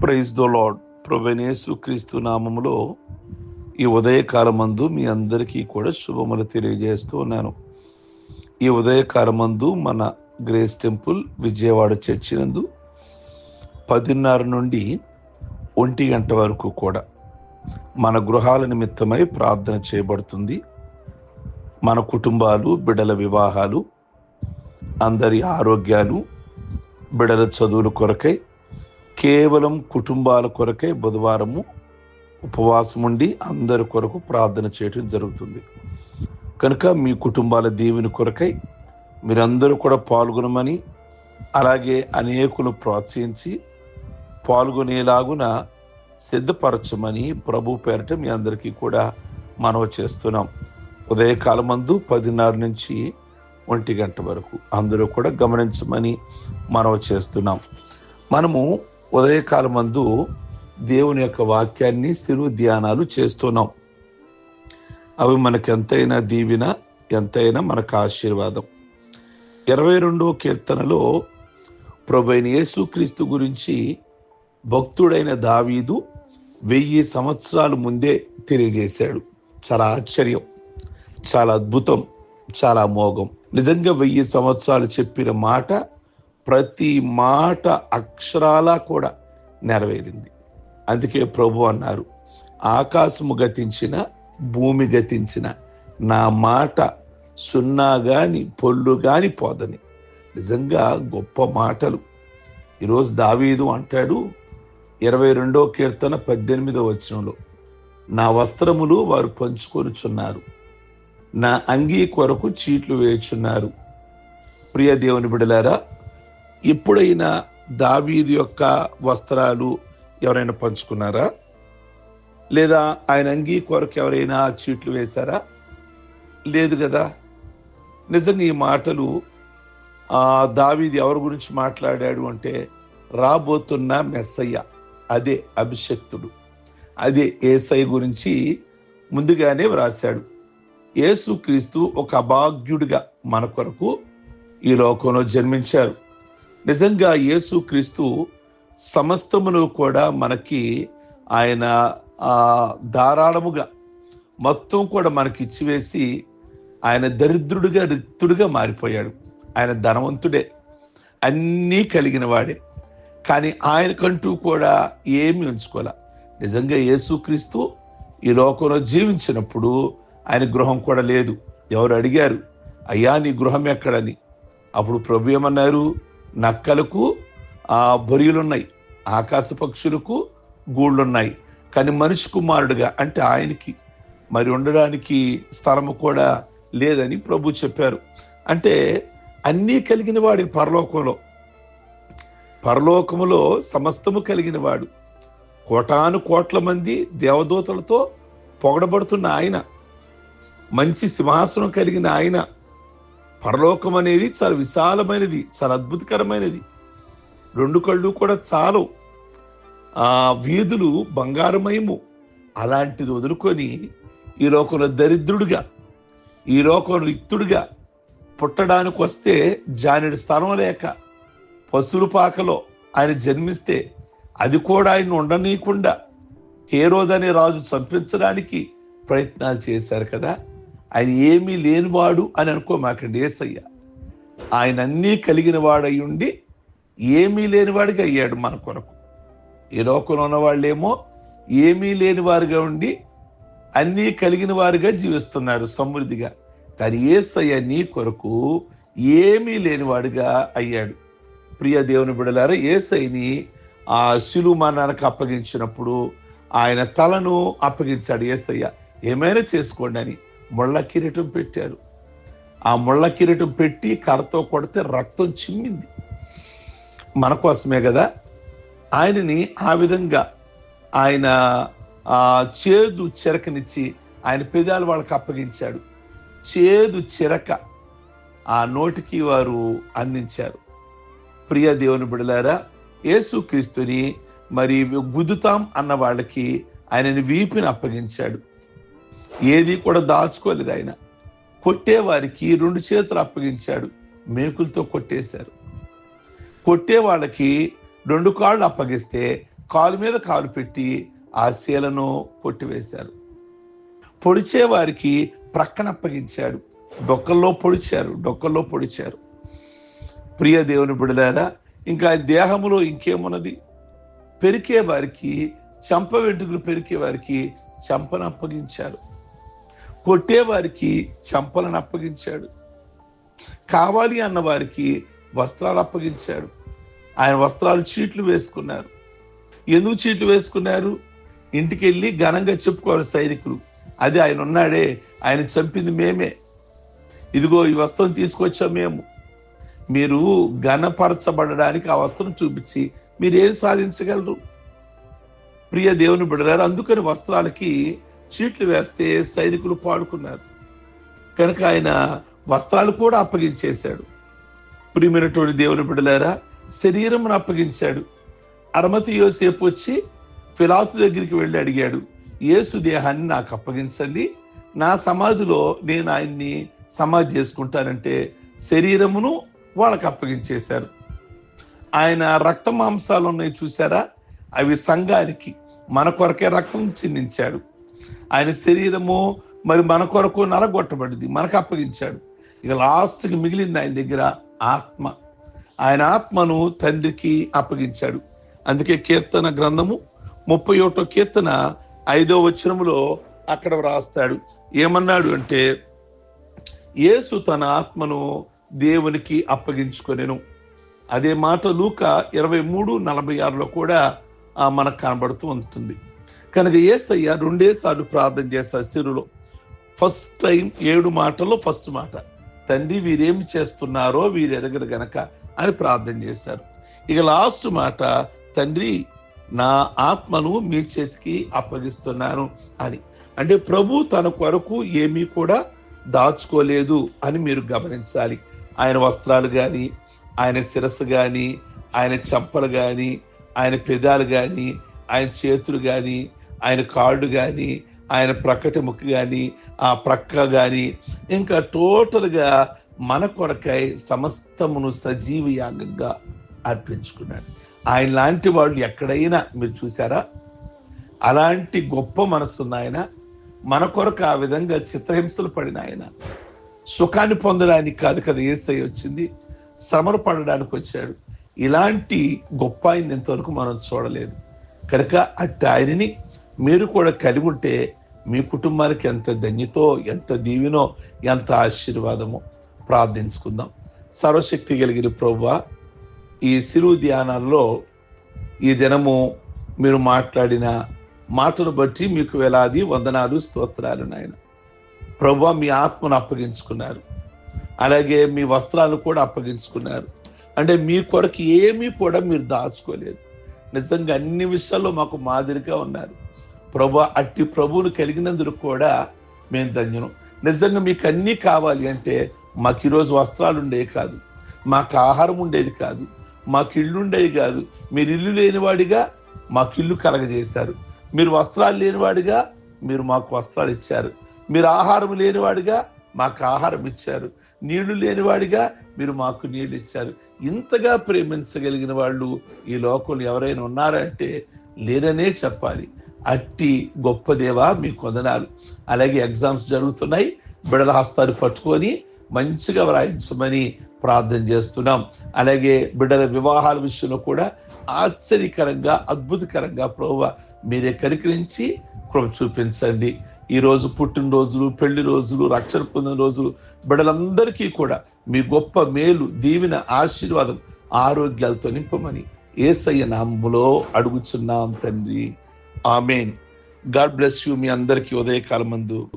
Praise the lord ప్రొవెనేసు క్రీస్తు నామములో ఈ ఉదయకాలమందు మీ అందరికీ కూడా శుభములు తెలియజేస్తూ ఉన్నాను. ఈ ఉదయకాలమందు మన గ్రేస్ టెంపుల్ విజయవాడ చర్చినందు పదిన్నర నుండి ఒంటి గంట వరకు కూడా మన గృహాల నిమిత్తమై ప్రార్థన చేయబడుతుంది. మన కుటుంబాలు బిడల వివాహాలు అందరి ఆరోగ్యాలు బిడల చదువుల కొరకై కేవలం కుటుంబాల కొరకై బుధవారము ఉపవాసం ఉండి అందరి కొరకు ప్రార్థన చేయటం జరుగుతుంది. కనుక మీ కుటుంబాల దేవుని కొరకై మీరందరూ కూడా పాల్గొనమని అలాగే అనేకులు ప్రోత్సహించి పాల్గొనేలాగున సిద్ధపరచమని ప్రభు పేరట మీ అందరికీ కూడా మనవి చేస్తున్నాం. ఉదయకాలమందు పదిన్నర నుంచి ఒంటి గంట వరకు అందరూ కూడా గమనించమని మనవి చేస్తున్నాం. మనము ఉదయకాలమందు దేవుని యొక్క వాక్యాన్ని సిరు ధ్యానాలు చేస్తున్నాం. అవి మనకు ఎంతైనా దీవిన ఎంతైనా మనకు ఆశీర్వాదం. ఇరవై రెండవ కీర్తనలో ప్రభైన యేసుక్రీస్తు గురించి భక్తుడైన దావీదు వెయ్యి సంవత్సరాలు ముందే తెలియజేశాడు. చాలా ఆశ్చర్యం చాలా అద్భుతం చాలా మోగం. నిజంగా వెయ్యి సంవత్సరాలు చెప్పిన మాట ప్రతి మాట అక్షరాలా కూడా నెరవేరింది. అందుకే ప్రభు అన్నారు ఆకాశము గతించిన భూమి గతించిన నా మాట సున్నా గాని పొల్లు గాని పోదని. నిజంగా గొప్ప మాటలు. ఈరోజు దావీదు అంటాడు ఇరవై రెండో కీర్తన పద్దెనిమిదో వచనంలో నా వస్త్రములు వారు పంచుకొనుచున్నారు నా అంగీ కొరకు చీట్లు వేయుచున్నారు. ప్రియ దేవుని బిడలారా ఎప్పుడైనా దావీది యొక్క వస్త్రాలు ఎవరైనా పంచుకున్నారా? లేదా ఆయన అంగీ కొరకు ఎవరైనా చీట్లు వేశారా? లేదు కదా. నిజంగా ఈ మాటలు ఆ దావీది ఎవరి గురించి మాట్లాడాడు అంటే రాబోతున్న మెస్సయ్య అదే అభిషక్తుడు. అదే ఏసై గురించి ముందుగానే వ్రాశాడు. యేసుక్రీస్తు ఒక అభాగ్యుడిగా మన కొరకు ఈ లోకంలో జన్మించారు. నిజంగా యేసుక్రీస్తు సమస్తమును కూడా మనకి ఆయన ధారాళముగా మొత్తం కూడా మనకి ఇచ్చివేసి ఆయన దరిద్రుడిగా రిక్తుడిగా మారిపోయాడు. ఆయన ధనవంతుడే. అన్నీ కలిగిన వాడే. కానీ ఆయనకంటూ కూడా ఏమి ఉంచుకోలే. నిజంగా యేసుక్రీస్తు ఈ లోకంలో జీవించినప్పుడు ఆయన గృహం కూడా లేదు. ఎవరు అడిగారు అయ్యా నీ గృహం ఎక్కడని? అప్పుడు ప్రభు ఏమన్నారు? నక్కలకు ఆ బొరియలున్నాయి ఆకాశ పక్షులకు గూళ్ళున్నాయి. కానీ మనిషి కుమారుడుగా అంటే ఆయనకి. మరి ఉండడానికి స్థలము కూడా లేదని ప్రభు చెప్పారు. అంటే అన్నీ కలిగిన వాడు పరలోకంలో. పరలోకములో సమస్తము కలిగిన వాడు. కోటాను కోట్ల మంది దేవదూతలతో పొగడబడుతున్న ఆయన. మంచి సింహాసనం కలిగిన ఆయన. పరలోకం అనేది చాలా విశాలమైనది చాలా అద్భుతకరమైనది. రెండు కళ్ళు కూడా చాలు. ఆ వీధులు బంగారమయము. అలాంటిది వదులుకొని ఈ లోకంలో దరిద్రుడిగా ఈ లోకం రిక్తుడిగా పుట్టడానికి వస్తే జానుడి స్థలం లేక పశువుల పాకలో ఆయన జన్మిస్తే అది కూడా ఆయన ఉండనీయకుండా హేరోదనే రాజు చంపించడానికి ప్రయత్నాలు చేశారు కదా. ఆయన ఏమీ లేనివాడు అని అనుకోమాకండి ఏసయ్య. ఆయన అన్నీ కలిగిన వాడయ్యుండి ఉండి ఏమీ లేనివాడిగా అయ్యాడు మన కొరకు. ఈ లోకంలో ఉన్నవాళ్ళేమో ఏమీ లేనివారుగా ఉండి అన్నీ కలిగిన వారుగా జీవిస్తున్నారు సమృద్ధిగా. కానీ ఏసయ్య నీ కొరకు ఏమీ లేనివాడుగా అయ్యాడు. ప్రియ దేవుని బిడలారా ఏసైని ఆ శిలుమానానికి అప్పగించినప్పుడు ఆయన తలను అప్పగించాడు ఏసయ్య. ఏమైనా చేసుకోండి అని. ముళ్ళ కిరీటం పెట్టారు. ఆ ముళ్ళ కిరీటం పెట్టి కర్రతో కొడితే రక్తం చిమ్మింది. మన కోసమే కదా? ఆయనని ఆ విధంగా ఆయన ఆ చేదు చిరకనిచ్చి ఆయన పెదాలు వాళ్ళకి అప్పగించాడు. చేదు చిరక ఆ నోటికి వారు అందించారు. ప్రియ దేవుని బిడలారా యేసుక్రీస్తుని మరి గుద్దుతాం అన్న వాళ్ళకి ఆయనని వీపిని అప్పగించాడు. ఏది కూడా దాచుకోలేదు ఆయన. కొట్టేవారికి రెండు చేతులు అప్పగించాడు. మేకులతో కొట్టేశారు. కొట్టే వాళ్ళకి రెండు కాళ్ళు అప్పగిస్తే కాలు మీద కాలు పెట్టి ఆ శీలను కొట్టివేశారు. పొడిచేవారికి ప్రక్కన అప్పగించాడు. డొక్కల్లో పొడిచారు డొక్కల్లో పొడిచారు. ప్రియ దేవుని బిడలారా ఇంకా దేహములో ఇంకేమున్నది? పెరికే వారికి చంప వెంట్రుకలు పెరికే వారికి చంపను అప్పగించారు. కొట్టేవారికి చంపలను అప్పగించాడు. కావాలి అన్న వారికి వస్త్రాలు అప్పగించాడు. ఆయన వస్త్రాలు చీట్లు వేసుకున్నారు. ఎందుకు చీట్లు వేసుకున్నారు? ఇంటికి వెళ్ళి ఘనంగా చెప్పుకోవాలి సైనికులు. అది ఆయన ఉన్నాడే ఆయన చంపింది మేమే. ఇదిగో ఈ వస్త్రం తీసుకొచ్చాం మేము. మీరు ఘనపరచబడడానికి ఆ వస్త్రం చూపించి మీరు ఏం సాధించగలరు? ప్రియ దేవుని బిడరారు అందుకని వస్త్రాలకి చీట్లు వేస్తే సైనికులు పాడుకున్నారు. కనుక ఆయన వస్త్రాలు కూడా అప్పగించేశాడు. ప్రియమైనటువంటి దేవుని బిడలారా శరీరమును అప్పగించాడు. అరమతి యోసేపు వచ్చి ఫిలాతు దగ్గరికి వెళ్ళి అడిగాడు యేసు దేహాన్ని నాకు అప్పగించండి. నా సమాధిలో నేను ఆయన్ని సమాధి చేసుకుంటానంటే శరీరమును వాళ్ళకి అప్పగించేశారు. ఆయన రక్త మాంసాలు ఉన్నాయి చూసారా అవి సంఘానికి మన కొరకే రక్తం చిందించాడు. ఆయన శరీరము మరి మన కొరకు నలగొట్టబడింది మనకు అప్పగించాడు. ఇక లాస్ట్కి మిగిలింది ఆయన దగ్గర ఆత్మ. ఆయన ఆత్మను తండ్రికి అప్పగించాడు. అందుకే కీర్తన గ్రంథము ముప్పై ఒకటో కీర్తన ఐదో వచనములో అక్కడ వ్రాస్తాడు. ఏమన్నాడు అంటే యేసు తన ఆత్మను దేవునికి అప్పగించుకొనెను. అదే మాట లూక ఇరవై మూడు నలభై ఆరులో కూడా మనకు కనబడుతూ ఉంటుంది. కనుక ఏసయ్య రెండేసార్లు ప్రార్థన చేశారు సిరులో ఫస్ట్ టైం ఏడు మాటల్లో ఫస్ట్ మాట. తండ్రి వీరేమి చేస్తున్నారో వీరు ఎరగరు గనక అని ప్రార్థన చేశారు. ఇక లాస్ట్ మాట తండ్రి నా ఆత్మను మీ చేతికి అప్పగిస్తున్నాను అని. అంటే ప్రభు తన కొరకు ఏమీ కూడా దాచుకోలేదు అని మీరు గమనించాలి. ఆయన వస్త్రాలు కానీ ఆయన శిరస్సు కానీ ఆయన చెంపలు కానీ ఆయన పెదాలు కానీ ఆయన చేతులు కానీ ఆయన కాళ్ళు కానీ ఆయన ప్రక్కటి ముక్కు కానీ ఆ ప్రక్క కానీ ఇంకా టోటల్గా మన కొరకై సమస్తమును సజీవ యాగంగా అర్పించుకున్నాడు. ఆయన లాంటి వాళ్ళు ఎక్కడైనా మీరు చూసారా అలాంటి గొప్ప మనసున్న ఆయన మన కొరకు ఆ విధంగా చిత్రహింసలు పడిన ఆయన సుఖాన్ని పొందడానికి కాదు కదా ఏసై వచ్చింది శ్రమలు పడడానికి వచ్చాడు. ఇలాంటి గొప్ప ఆయన ఇంతవరకు మనం చూడలేదు. కనుక అట్టి ఆయనని మీరు కూడా కలిగి ఉంటే మీ కుటుంబానికి ఎంత ధన్యతో ఎంత దీవినో ఎంత ఆశీర్వాదమో ప్రార్థించుకుందాం. సర్వశక్తి కలిగిన ప్రభు ఈ సిరు ధ్యానాల్లో ఈ దినము మీరు మాట్లాడిన మాటను బట్టి మీకు వేలాది వందనాలు స్తోత్రాలు నాయన. ప్రభు మీ ఆత్మను అప్పగించుకున్నారు. అలాగే మీ వస్త్రాలు కూడా అప్పగించుకున్నారు. అంటే మీ కొరకు ఏమీ కూడా మీరు దాచుకోలేదు. నిజంగా అన్ని విషయాల్లో మాకు మాదిరిగా ఉన్నారు. ప్రభు అట్టి ప్రభువును కలిగినందుకు కూడా మేము ధన్యును నిజంగా మీకు అన్నీ కావాలి అంటే మాకు ఈరోజు వస్త్రాలు ఉండేవి కాదు మాకు ఆహారం ఉండేది కాదు మాకు ఇల్లు ఉండేవి కాదు. మీరు ఇల్లు లేనివాడిగా మాకు ఇల్లు కలగజేశారు. మీరు వస్త్రాలు లేనివాడిగా మీరు మాకు వస్త్రాలు ఇచ్చారు. మీరు ఆహారం లేనివాడిగా మాకు ఆహారం ఇచ్చారు. నీళ్ళు లేనివాడిగా మీరు మాకు నీళ్ళు ఇచ్చారు. ఇంతగా ప్రేమించగలిగిన వాళ్ళు ఈ లోకంలో ఎవరైనా ఉన్నారంటే లేరనే చెప్పాలి. అట్టి గొప్ప దేవా మీ వందనాలు. అలాగే ఎగ్జామ్స్ జరుగుతున్నాయి. బిడల హస్తాలు పట్టుకొని మంచిగా వ్రాయించమని ప్రార్థన చేస్తున్నాం. అలాగే బిడ్డల వివాహాల విషయంలో కూడా ఆశ్చర్యకరంగా అద్భుతకరంగా ప్రభు మీరే కనికరించి కృప చూపించండి. ఈరోజు పుట్టినరోజులు పెళ్ళి రోజులు రక్షణ పొందిన రోజులు బిడ్డలందరికీ కూడా మీ గొప్ప మేలు దీవిన ఆశీర్వాదం ఆరోగ్యాలతో నింపమని ఏసయ్య నామములో అడుగుచున్నాం తండ్రి. ఆమెన్. గాడ్ బ్లెస్ యూ మీ అందరికీ ఉదయకాలమందు.